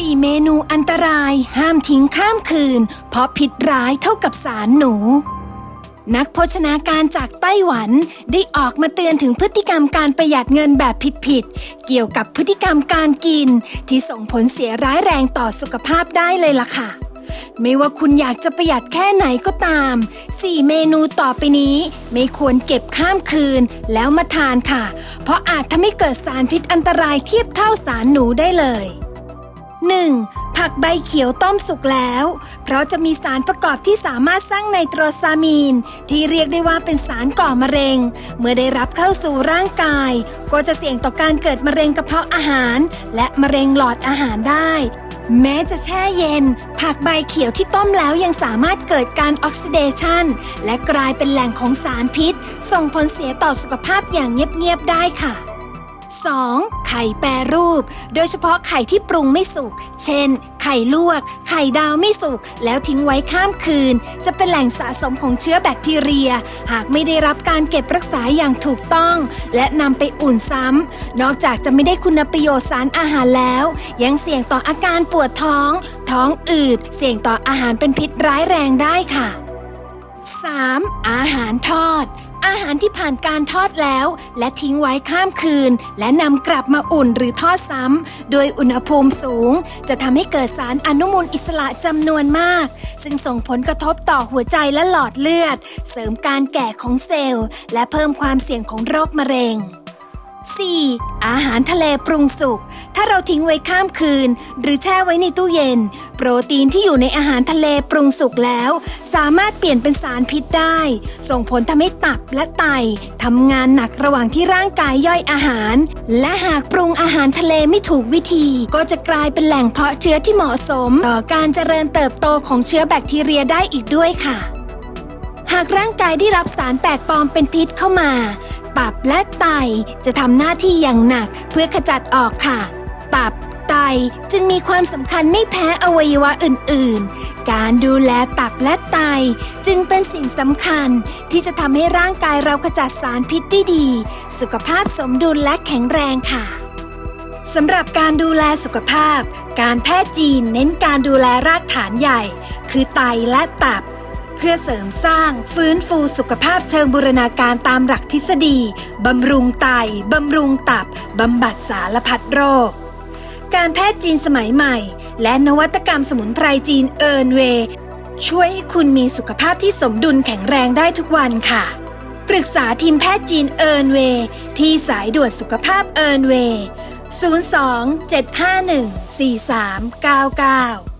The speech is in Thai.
4 เมนูอันตรายห้ามทิ้งข้ามคืน เพราะพิษร้ายเท่ากับสารหนู นักโภชนาการจากไต้หวันได้ออกมาเตือนถึงพฤติกรรมการประหยัดเงินแบบผิดๆเกี่ยวกับพฤติกรรมการกิน ที่ส่งผลเสียร้ายแรงต่อสุขภาพได้เลยล่ะค่ะ ไม่ว่าคุณอยากจะประหยัดแค่ไหนก็ตาม 4 เมนูต่อไปนี้ ไม่ควรเก็บข้ามคืนแล้วมาทานค่ะ เพราะอาจทำให้เกิดสารพิษอันตรายเทียบเท่าสารหนูได้เลย 1. ผักใบเขียวต้มสุกแล้ว เพราะจะมีสารประกอบที่สามารถสร้างไนโตรซามีน ที่เรียกได้ว่าเป็นสารก่อมะเร็ง เมื่อได้รับเข้าสู่ร่างกาย ก็จะเสี่ยงต่อการเกิดมะเร็งกระเพาะอาหาร และมะเร็งหลอดอาหารได้ แม้จะแช่เย็น ผักใบเขียวที่ต้มแล้วยังสามารถเกิดการออกซิเดชันและกลายเป็นแหล่งของสารพิษ ส่งผลเสียต่อสุขภาพอย่างเงียบๆได้ค่ะ 2. ไข่แปรรูป โดยเฉพาะไข่ที่ปรุงไม่สุก เช่น ไข่ลวก ไข่ดาวไม่สุก แล้วทิ้งไว้ข้ามคืน จะเป็นแหล่งสะสมของเชื้อแบคทีเรีย หากไม่ได้รับการเก็บรักษาอย่างถูกต้อง และนำไปอุ่นซ้ำ นอกจากจะไม่ได้คุณประโยชน์สารอาหารแล้ว ยังเสี่ยงต่ออาการปวดท้อง ท้องอืด เสี่ยงต่ออาหารเป็นพิษร้ายแรงได้ค่ะ 3. อาหารทอด อาหารที่ผ่านการทอดแล้ว และทิ้งไว้ข้ามคืน และนำกลับมาอุ่นหรือทอดซ้ำโดยอุณหภูมิสูง จะทำให้เกิดสารอนุมูลอิสระจำนวนมาก ซึ่งส่งผลกระทบต่อหัวใจและหลอดเลือด เสริมการแก่ของเซลล์ และเพิ่มความเสี่ยงของโรคมะเร็ง 4. อาหารทะเลปรุงสุก ถ้าเราทิ้งไว้ข้ามคืน หรือแช่ไว้ในตู้เย็น โปรตีนที่อยู่ในอาหารทะเลปรุงสุกแล้ว สามารถเปลี่ยนเป็นสารพิษได้ ส่งผลทำให้ตับและไตทำงานหนักระหว่างที่ร่างกายย่อยอาหาร และหากปรุงอาหารทะเลไม่ถูกวิธี ก็จะกลายเป็นแหล่งเพาะเชื้อที่เหมาะสม ต่อการเจริญเติบโตของเชื้อแบคทีเรียได้อีกด้วยค่ะ หากร่างกายได้รับสารแปลกปลอมเป็นพิษเข้ามาตับและไตจะทำหน้าที่อย่างหนักเพื่อขจัดออกค่ะ ตับไตจึงมีความสำคัญไม่แพ้อวัยวะอื่นๆ การดูแลตับและไตจึงเป็นสิ่งสำคัญที่จะทำให้ร่างกายเราขจัดสารพิษได้ดี สุขภาพสมดุลและแข็งแรงค่ะสำหรับการดูแลสุขภาพ การแพทย์จีนเน้นการดูแลรากฐานใหญ่ คือไตและตับ เพื่อเสริมสร้างฟื้นฟูสุขภาพเชิงบูรณาการตามหลักทฤษฎีบำรุงไตบำรุงตับบำบัดสารพัดโรค การแพทย์จีนสมัยใหม่ และนวัตกรรมสมุนไพรจีนเอิร์นเวช่วยให้คุณมีสุขภาพที่สมดุลแข็งแรงได้ทุกวันค่ะ ปรึกษาทีมแพทย์จีนเอิร์นเวที่สายด่วนสุขภาพเอิร์นเว02 751 4399